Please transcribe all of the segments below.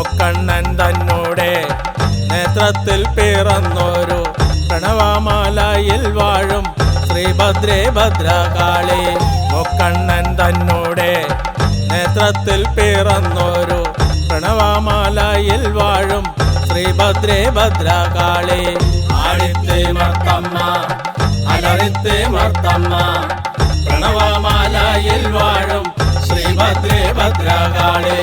മുക്കണ്ണൻ തന്നോടെ നേത്രത്തിൽ പിറന്നൊരു പ്രണവമാലയിൽ വാഴും ശ്രീഭദ്രേ ഭദ്രകാളി. മൊക്കണ്ണൻ തന്നോടെ നേത്രത്തിൽ പിറന്നൊരു പ്രണവമാലയിൽ വാഴും ശ്രീഭദ്രേ ഭദ്രകാളി. ആടിത്തെ മർത്തമ്മ അലറിത്തെ മർത്തമ്മ പ്രണവമാലയിൽ വാഴും ശ്രീഭദ്രേ ഭദ്രകാളി.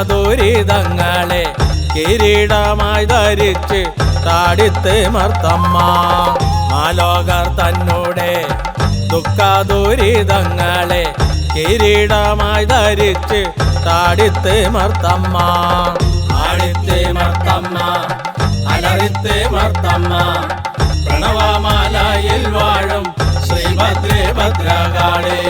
ദുഃഖദുരിതങ്ങളെ കിരീടമായി ധരിച്ച് താടിത്ത് മർത്തമ്മ. മാലോകർ തന്നോടെ ദുഃഖദുരിതങ്ങളെ കിരീടമായി ധരിച്ച് താടിത്ത് മർത്തമ്മ. ആടിത്തെ മർത്തമ്മ അലറിത്ത് മർത്തമ്മ. പ്രണവമാലയിൽ വാഴും ശ്രീഭദ്രേ ഭദ്രകാളി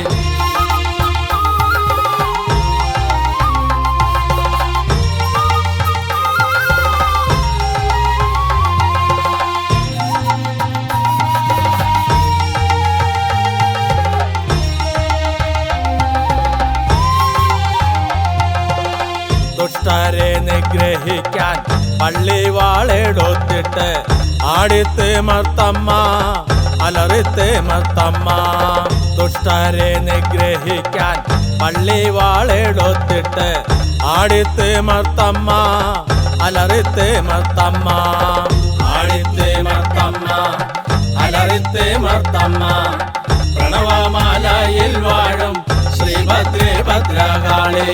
വാളെടുത്തിട്ട് ആടിത്ത് മർത്തമ്മ അലറിത്ത് മർത്തമ്മ. ദുഷ്ടരെ നിഗ്രഹിക്കാൻ പള്ളി വാളെടുത്തിട്ട് ആടിത്ത് മർത്തമ്മ അലറിത്ത് മർത്തമ്മ. ആടിത്ത് മർത്തമ്മ അലറിത്ത് മർത്തമ്മ. പ്രണവമാലയിൽ വാഴും ശ്രീഭദ്രേ ഭദ്രകാളി.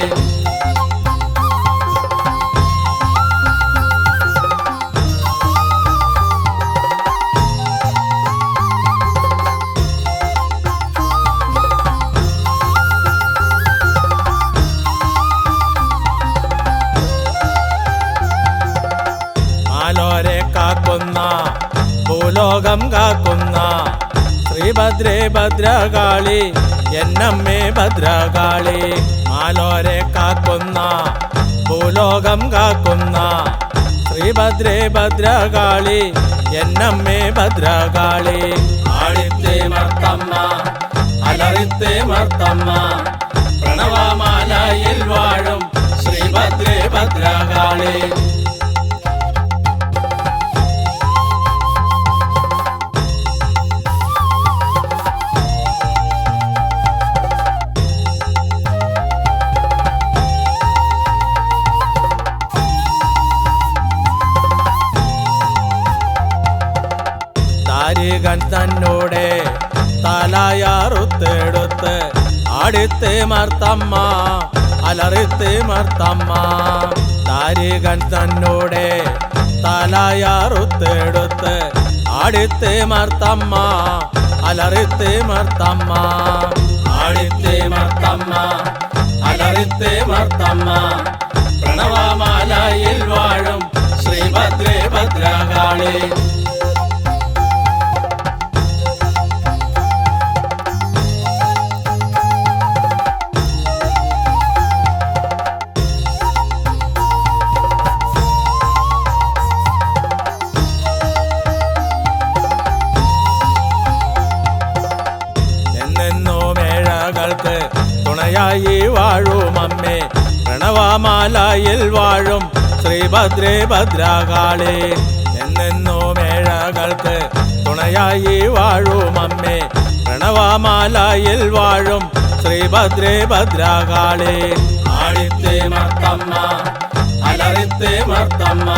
ഭൂലോകം കാക്കുന്ന ശ്രീഭദ്രേ ഭദ്രകാളി എന്നമ്മേ ഭദ്രകാളി മാലോരെ കാക്കുന്ന ഭൂലോകം കാക്കുന്ന ശ്രീഭദ്രേ ഭദ്രകാളി എന്നമ്മേ ഭദ്രകാളി. ആളിത്തേ മർത്തമ്മ അലറിത്തെ മർത്തമ്മ പ്രണവമാലയിൽ വാഴും ശ്രീഭദ്രേ ഭദ്രകാളി. താരികൻ തന്നോടെ. തലയാറുത്തെടുത്ത് അടുത്ത് മർത്തമ്മ അലറിത്ത് മർത്തമ്മ. താരികൻ തന്നോടെ തലയാറുത്തെടുത്ത് അടുത്ത് മർത്തമ്മ അലറിത്ത് മർത്തമ്മ. അടുത്ത് മർത്തമ്മ അലറിത്ത് മർത്തമ്മ. പ്രണവമാലയിൽ വാഴും ശ്രീഭദ്രേ ഭദ്രകാളി. പ്രണവമാലയിൽ വാഴും ശ്രീഭദ്രേ ഭദ്രകാളി. എന്നെന്നോ മേഴകൾക്ക് തുണയായി വാഴും അമ്മേ പ്രണവമാലയിൽ വാഴും ശ്രീഭദ്രേ ഭദ്രകാളി. ആടിത്തെ മർത്തമ്മ അലറിത്തെ മർത്തമ്മ.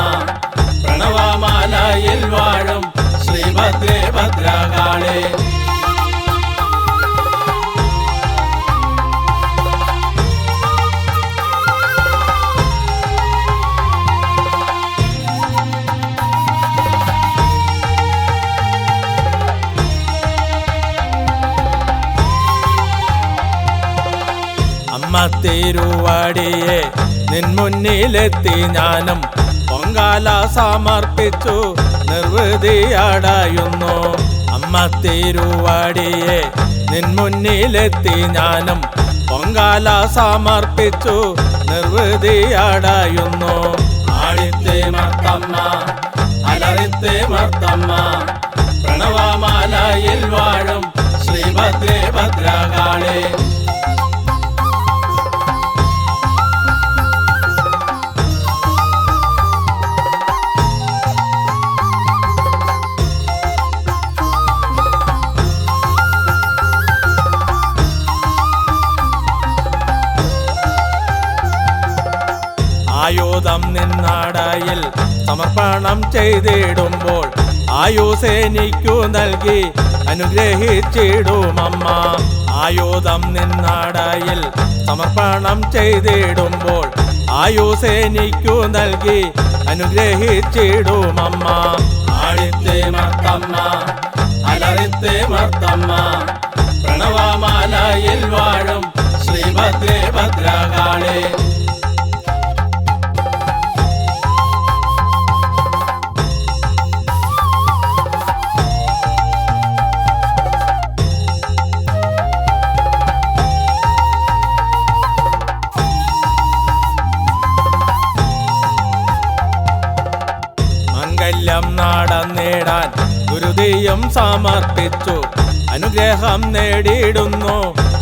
പ്രണവമാലയിൽ വാഴും ശ്രീഭദ്രേ ഭദ്രകാളേ. അമ്മ തിരുവാടിയെ നിൻ മുന്നിലെത്തി ഞാനും പൊങ്കാല സമർപ്പിച്ചു നിർവൃതിയടയുന്നു അമ്മ തിരുവാടിയെ നിൻ മുന്നിലെത്തി ഞാനും പൊങ്കാല സമർപ്പിച്ചു നിർവൃതിയടയുന്നു ആടിത്തെ മർത്തമ്മ അലറിത്തെ മർത്തമ്മ പ്രണവമാലയിൽ വാഴും ശ്രീഭദ്രേ ഭദ്രകാളേ. സമർപ്പണം ചെയ്തിടുമ്പോൾ ആയുസേനിക്കു നൽകി അനുഗ്രഹിച്ചിടുമമ്മ. ആയുധം നിന്നടയിൽ സമർപ്പണം ചെയ്തിടുമ്പോൾ ആയുസേനിക്കു നൽകി അനുഗ്രഹിച്ചിടുമമ്മ. ആടിത്തെ സമർപ്പിച്ചു. അനുഗ്രഹം നേടിയിടുന്നു.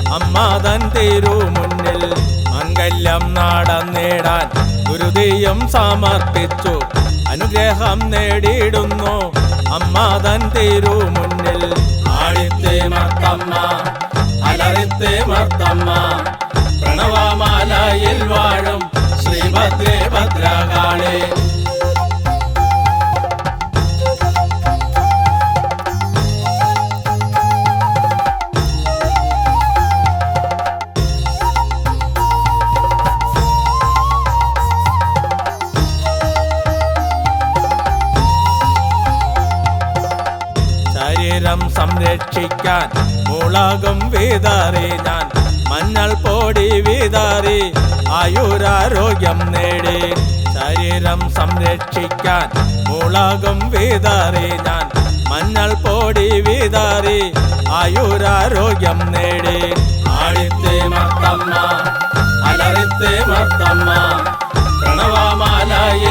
അമ്മ അമ്മാതൻ തിരുമുന്നിൽ മംഗല്യം നടന്നിടാൻ ഗുരുതിയും സമർപ്പിച്ചു. അനുഗ്രഹം നേടിയിടുന്നു. അമ്മാതൻ തിരുമുന്നിൽ ആടിത്തെ മർത്തമ്മ അലറിത്തെ മർത്തമ്മ പ്രണവമാലയിൽ വാഴും ശ്രീഭദ്രേ ഭദ്രകാളേ. ശരീരം സംരക്ഷിക്കാൻ മുളകും വിതറി ഞാൻ. മഞ്ഞൾ പൊടി വിതറി ആയുരാരോഗ്യം നേടി. ശരീരം സംരക്ഷിക്കാൻ മുളകും വിതറി ഞാൻ. മഞ്ഞൾ പൊടി വിതറി ആയുരാരോഗ്യം നേടി. ആടിത്തെ മത്തമ്മ അലറിത്തെ മത്തമ്മ പ്രണവമാലയിൽ